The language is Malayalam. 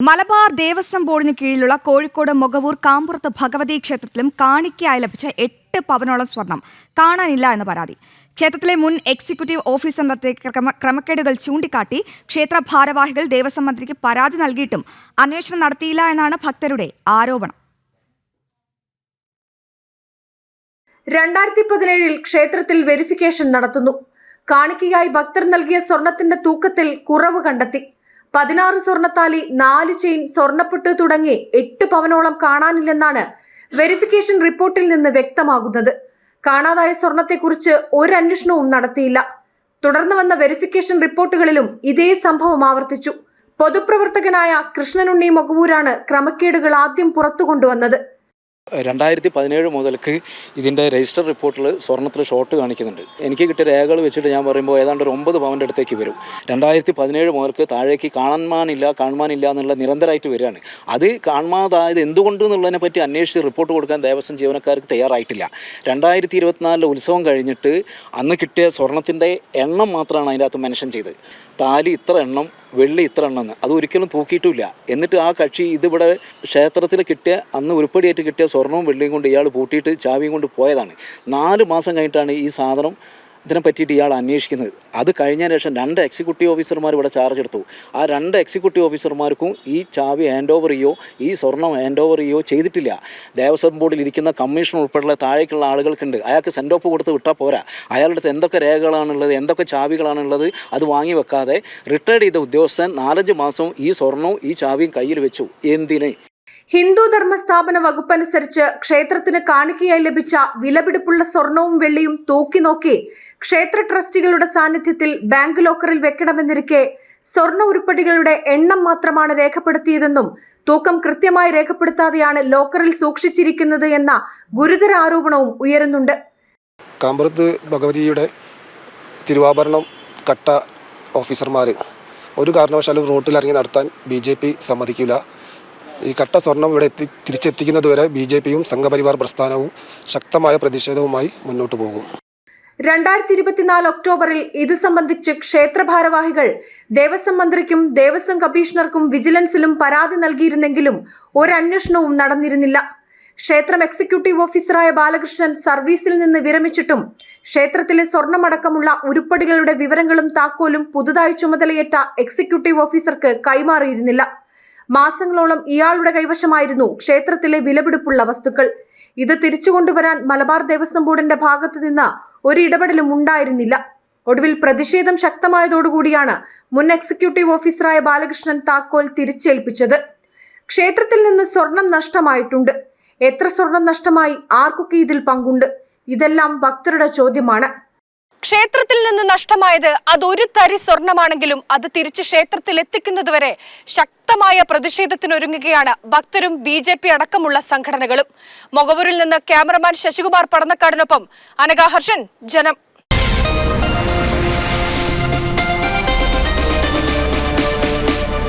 മലബാർ ദേവസ്വം ബോർഡിന് കീഴിലുള്ള കോഴിക്കോട് മുഖവൂർ കാമ്പുറത്ത് ഭഗവതി ക്ഷേത്രത്തിലും കാണിക്കയായി ലഭിച്ച എട്ട് പവനോളം സ്വർണം. കാണാനില്ല എന്ന് പരാതി. ക്ഷേത്രത്തിലെ മുൻ എക്സിക്യൂട്ടീവ് ഓഫീസർ നടത്തിയ ക്രമക്കേടുകൾ ചൂണ്ടിക്കാട്ടി ക്ഷേത്ര ഭാരവാഹികൾ ദേവസ്വം മന്ത്രിക്ക് പരാതി നൽകിയിട്ടും അന്വേഷണം നടത്തിയില്ല എന്നാണ് ഭക്തരുടെ ആരോപണം. രണ്ടായിരത്തി പതിനേഴിൽ ക്ഷേത്രത്തിൽ വെരിഫിക്കേഷൻ നടത്തുന്നു. കാണിക്കയായി ഭക്തർ നൽകിയ സ്വർണത്തിന്റെ തൂക്കത്തിൽ കുറവ് കണ്ടെത്തി. പതിനാറ് സ്വർണത്താലി നാല് ചെയിൻ സ്വർണപ്പൊട്ട് തുടങ്ങി എട്ട് പവനോളം കാണാനില്ലെന്നാണ് വെരിഫിക്കേഷൻ റിപ്പോർട്ടിൽ നിന്ന് വ്യക്തമാകുന്നത്. കാണാതായ സ്വർണത്തെക്കുറിച്ച് ഒരു അന്വേഷണവും നടത്തിയില്ല. തുടർന്ന് വന്ന വെരിഫിക്കേഷൻ റിപ്പോർട്ടുകളിലും ഇതേ സംഭവം ആവർത്തിച്ചു. പൊതുപ്രവർത്തകനായ കൃഷ്ണനുണ്ണി മൊകവൂരാണ് ക്രമക്കേടുകൾ ആദ്യം പുറത്തു കൊണ്ടുവന്നത് രണ്ടായിരത്തി പതിനേഴ് മുതൽക്ക് ഇതിന്റെ രജിസ്റ്റർ റിപ്പോർട്ടിൽ സ്വർണത്തിൽ ഷോർട്ട് കാണിക്കുന്നുണ്ട്. എനിക്ക് കിട്ടിയ രേഖകൾ വെച്ചിട്ട് ഞാൻ പറയുമ്പോൾ ഏതാണ്ട് ഒരു ഒമ്പത് പവന്റെ അടുത്തേക്ക് വരും. രണ്ടായിരത്തി പതിനേഴ് മുതൽക്ക് താഴേക്ക് കാണാൻമാനില്ല കാണുവാനില്ല എന്നുള്ള നിരന്തരമായിട്ട് വരികയാണ്. അത് കാണാതായത് എന്തുകൊണ്ട് എന്നുള്ളതിനെ പറ്റി അന്വേഷിച്ച് റിപ്പോർട്ട് കൊടുക്കാൻ ദേവസ്വം ജീവനക്കാർക്ക് തയ്യാറായിട്ടില്ല. രണ്ടായിരത്തി ഇരുപത്തിനാലിലെ ഉത്സവം കഴിഞ്ഞിട്ട് അന്ന് കിട്ടിയ സ്വർണത്തിന്റെ എണ്ണം മാത്രമാണ് അതിന്റെ അകത്ത് മെൻഷൻ ചെയ്തത്. താലി ഇത്ര എണ്ണം വെള്ളി ഇത്ര എണ്ണമെന്ന് അത് ഒരിക്കലും തൂക്കിയിട്ടില്ല. എന്നിട്ട് ആ കക്ഷി ഇതിവിടെ ക്ഷേത്രത്തിൽ കിട്ടിയ അന്ന് ഉരുപ്പടിയായിട്ട് കിട്ടിയ സ്വർണവും വെള്ളിയും കൊണ്ട് ഇയാൾ പൂട്ടിയിട്ട് ചാവിയും കൊണ്ട് പോയതാണ്. നാല് മാസം കഴിഞ്ഞിട്ടാണ് ഈ സാധനം ഇതിനെ പറ്റിയിട്ട് ഇയാൾ അന്വേഷിക്കുന്നത്. അത് കഴിഞ്ഞതിന് ശേഷം രണ്ട് എക്സിക്യൂട്ടീവ് ഓഫീസർമാർ ഇവിടെ ചാർജ് എടുത്തു. ആ രണ്ട് എക്സിക്യൂട്ടീവ് ഓഫീസർമാർക്കും ഈ ചാവി ഹാൻഡ് ഓവർ ചെയ്യോ ഈ സ്വർണം ഹാൻഡ് ഓവർ ചെയ്യോ ചെയ്തിട്ടില്ല. ദേവസ്വം ബോർഡിൽ ഇരിക്കുന്ന കമ്മീഷൻ ഉൾപ്പെടെയുള്ള താഴേക്കുള്ള ആളുകൾക്കുണ്ട്. അയാൾക്ക് സെൻഡ് ഓഫ് കൊടുത്ത് വിട്ടാൽ പോരാ. അയാളുടെ അടുത്ത് എന്തൊക്കെ രേഖകളാണുള്ളത് എന്തൊക്കെ ചാവികളാണുള്ളത് അത് വാങ്ങി വെക്കാതെ റിട്ടയർഡ് ചെയ്ത ഉദ്യോഗസ്ഥൻ നാലഞ്ച് മാസം ഈ സ്വർണവും ഈ ചാവിയും കയ്യിൽ വെച്ചു. എന്തിന്? ഹിന്ദു ധർമ്മ സ്ഥാപന വകുപ്പനുസരിച്ച് ക്ഷേത്രത്തിന് കാണിക്കയായി ലഭിച്ച വിലപിടിപ്പുള്ള സ്വർണവും വെള്ളിയും തൂക്കി നോക്കി ക്ഷേത്ര ട്രസ്റ്റികളുടെ സാന്നിധ്യത്തിൽ ബാങ്ക് ലോക്കറിൽ വെക്കണമെന്നിരിക്കെ സ്വർണ ഉരുപ്പടികളുടെ എണ്ണം മാത്രമാണ് രേഖപ്പെടുത്തിയതെന്നും തൂക്കം കൃത്യമായി രേഖപ്പെടുത്താതെയാണ് ലോക്കറിൽ സൂക്ഷിച്ചിരിക്കുന്നത് എന്ന ഗുരുതര ആരോപണവും ഉയരുന്നുണ്ട്. കാമ്പറത്ത് ഭഗവതിയുടെ തിരുവാഭരണം കട്ട ഓഫീസർമാർ ഒരു കാരണവശാലും റോട്ടിലിറങ്ങി നടത്താൻ ബി ജെ പി സമ്മതിക്കില്ല. ഈ കട്ട സ്വർണം ഇവിടെ എത്തി തിരിച്ചെത്തിക്കുന്നതുവരെ ബി ജെ പിയും സംഘപരിവാർ പ്രസ്ഥാനവും ശക്തമായ പ്രതിഷേധവുമായി മുന്നോട്ടു പോകും. രണ്ടായിരത്തി ഇരുപത്തിനാല് ഒക്ടോബറിൽ ഇത് സംബന്ധിച്ച് ക്ഷേത്ര ഭാരവാഹികൾ ദേവസ്വം മന്ത്രിക്കും ദേവസ്വം കമ്മീഷണർക്കും വിജിലൻസിലും പരാതി നൽകിയിരുന്നെങ്കിലും ഒരന്വേഷണവും നടന്നിരുന്നില്ല. ക്ഷേത്രം എക്സിക്യൂട്ടീവ് ഓഫീസറായ ബാലകൃഷ്ണൻ സർവീസിൽ നിന്ന് വിരമിച്ചിട്ടും ക്ഷേത്രത്തിലെ സ്വർണമടക്കമുള്ള ഉരുപ്പടികളുടെ വിവരങ്ങളും താക്കോലും പുതുതായി ചുമതലയേറ്റ എക്സിക്യൂട്ടീവ് ഓഫീസർക്ക് കൈമാറിയിരുന്നില്ല. മാസങ്ങളോളം ഇയാളുടെ കൈവശമായിരുന്നു ക്ഷേത്രത്തിലെ വിലപിടിപ്പുള്ള വസ്തുക്കൾ. ഇത് തിരിച്ചുകൊണ്ടുവരാൻ മലബാർ ദേവസ്വം ബോർഡിന്റെ ഭാഗത്തു നിന്ന് ഒരു ഇടപെടലും ഉണ്ടായിരുന്നില്ല. ഒടുവിൽ പ്രതിഷേധം ശക്തമായതോടുകൂടിയാണ് മുൻ എക്സിക്യൂട്ടീവ് ഓഫീസറായ ബാലകൃഷ്ണൻ താക്കോൽ തിരിച്ചേൽപ്പിച്ചത്. ക്ഷേത്രത്തിൽ നിന്ന് സ്വർണം നഷ്ടമായിട്ടുണ്ട്. എത്ര സ്വർണം നഷ്ടമായി? ആർക്കൊക്കെ ഇതിൽ പങ്കുണ്ട്? ഇതെല്ലാം ഭക്തരുടെ ചോദ്യമാണ്. ക്ഷേത്രത്തിൽ നിന്ന് നഷ്ടമായത് അതൊരു തരി സ്വർണമാണെങ്കിലും അത് തിരിച്ച് ക്ഷേത്രത്തിൽ എത്തിക്കുന്നതുവരെ ശക്തമായ പ്രതിഷേധത്തിനൊരുങ്ങുകയാണ് ഭക്തരും ബി ജെ പി അടക്കമുള്ള സംഘടനകളും. മൊകവൂരിൽ നിന്ന് ക്യാമറമാൻ ശശികുമാർ പടന്നക്കാടിനൊപ്പം അനഘാഹർഷൻ ജനം